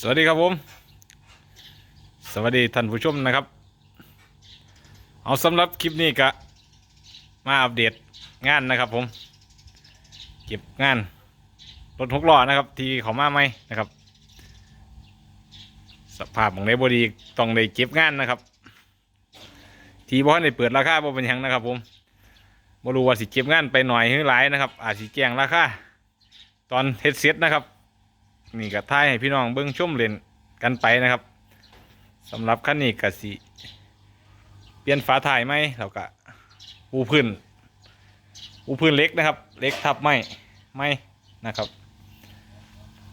สวัสดีครับผม สวัสดีท่านผู้ชมนะครับ เอาสำหรับคลิปนี้ก็มาอัปเดตงานนะครับ ผม เก็บงานรถหกล้อนะครับ ที่เขามาไหมนะครับ สภาพของในบดีต้องได้เก็บงานนะครับ ทีบอลได้เปิดราคาบ่เป็นหยังนะครับ ผมบ่รู้ว่าสิเก็บงานไปหน่อยหรือหลายนะครับ อาจสิแจ้งราคาตอนเฮ็ดเสร็จนะครับ นี่ก็ท้ายให้พี่น้องเบิ้งชมเล่นกันไปนะครับสำหรับคันนี้ก็สิเปลี่ยนฝาถ่ายไหมแล้วก็ปูพื้นปูพื้นเล็กนะครับ เล็กทับไหมไหมนะครับ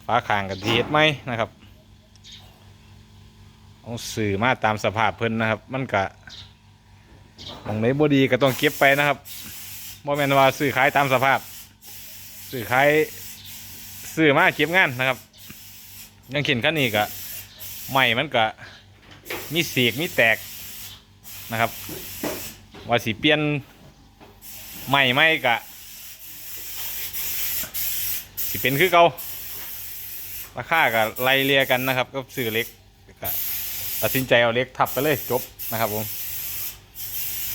ฝาคางกับทีเฮ็ดไหมนะครับเอาสื่อมาตามสภาพเพิ่นนะครับ มันก็มองไหนบดีก็ต้องเก็บไปนะครับบ่แม่นว่าซื้อขายตามสภาพซื้อขายซื้อมาเก็บงานนะครับ ยังเข็นขั้นนี้ก็ใหม่มันก็มีเสียกมีแตกนะครับ ว่าสีเปลี่ยนใหม่ไม่กะสิเป็นคือเก่าราคาก็ไล่เลียกันนะครับ ก็ซื้อเล็กก็ตัดสินใจเอาเล็กทับไปเลยจบนะครับผม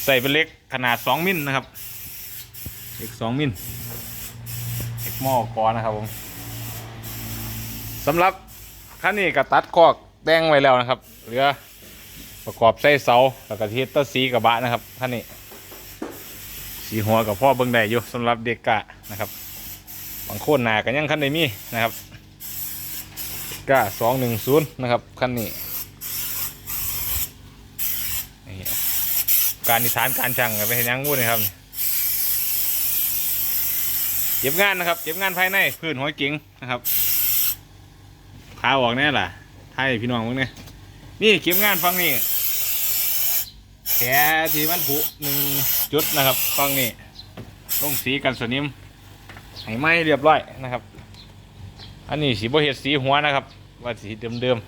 ใส่เป็นเล็กขนาด 2 มิลนะครับเล็ก2มิลเล็กหม้อกอนะครับผมสำหรับ คันนี้ก็ตัดคอกแดงไว้แล้วนะครับ เหลือประกอบใส่เสาแล้วก็เทสต์สีกระบะนะครับคันนี้ สีหัวกับพ่อเบิ้งได้อยู่สำหรับเด็กกะนะครับบางโคนหนากันยังคันใดมีนะครับก้าสองหนึ่งศูนย์นะครับคันนี้การนิทานการช่างไม่เห็นยังงูนี่ครับ เก็บงานนะครับ เก็บงานภายในพื้นหัวเก๋งนะครับ พาออกแน่ล่ะไทยพี่น้องมึงเนี่ยนี่เก็บงานฟังนี่แผลที่มันผุหนึ่งจุดนะครับฟังนี่ลงสีกันสนิมให้ไหมเรียบร้อยนะครับ อันนี้สีโบเห็ดสีหัวนะครับ ว่าสีเดิม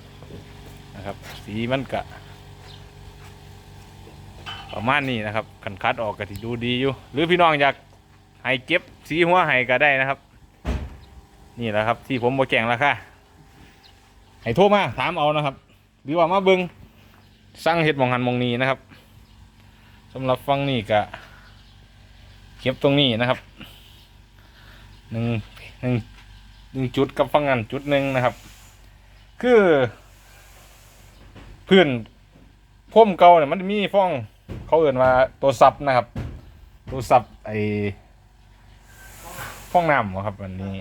ๆนะครับ สีมันกะประมาณนี้นะครับขันคัดออกก็ที่ดูดีอยู่ หรือพี่น้องอยากให้เก็บสีหัวให้ก็ได้นะครับ นี่แหละครับ ที่ผมบอแก่งราคาให้โทรมาถามเอานะครับ หรือว่ามาเบิงสั่งเห็ดหมองหันหมองนี้นะครับสำหรับฟังนี่ก็เก็บตรงนี้นะครับหนึ่งหนึ่งหนึ่งจุดกับฟังงานจุดหนึ่งนะครับ คือพื้นพ่มเก่าเนี่ยมันมีฟ้องเขาเอื่นว่าตัวซับนะครับ ตัวซับไอฟ้องน้ำครับวันนี้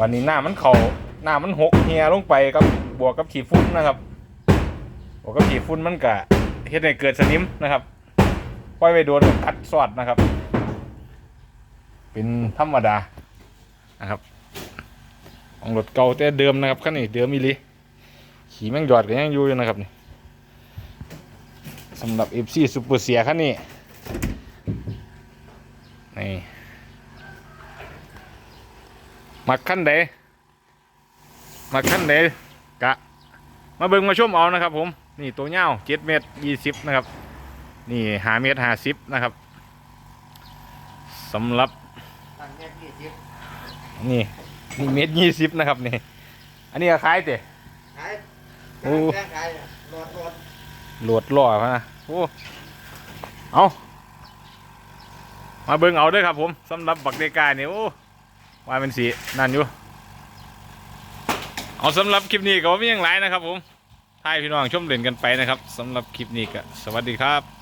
วันนี้หน้ามันเขาหน้ามันหกเฮียลงไปกับบวกกับขีดฟุ้นนะครับบวกกับขีดฟุ้นมันกะเฮ็ดให้เกิดสนิมนะครับปล่อยไปโดนกัดสอดนะครับ เป็นธรรมดานะครับของรถเก่าแต่เดิมนะครับคันนี้เดิมอีลีขี่แม่งหยอดก็ยังอยู่อยู่นะครับนี่สำหรับ FC ซูเปอร์เสียคันนี้นี่ มักขั้นใดมักขั้นใดกะ มาเบิ่งมาชมเอานะครับ ผม นี่ตัวเงาเจ็ดเมตรยี่สิบนะครับ นี่หาเมตรหาสิบนะครับสำหรับตั้งแค่ยี่สิบนี่นี่เมตรยี่สิบนะครับนี่ อันนี้ก็คล้ายเตะขายโอ้แค่ขายอะรถรถโหลดล่อมานะโอ้เอามาเบิ่งเอาเด้วยครับผมสำหรับบักเดกายนี่โอ้ ว่าเป็นสีนั่นอยู่ เอาสำหรับคลิปนี้ก็ไม่ยังไรนะครับผมท้ายพี่น้องชมเล่นกันไปนะครับสำหรับคลิปนี้ก็สวัสดีครับ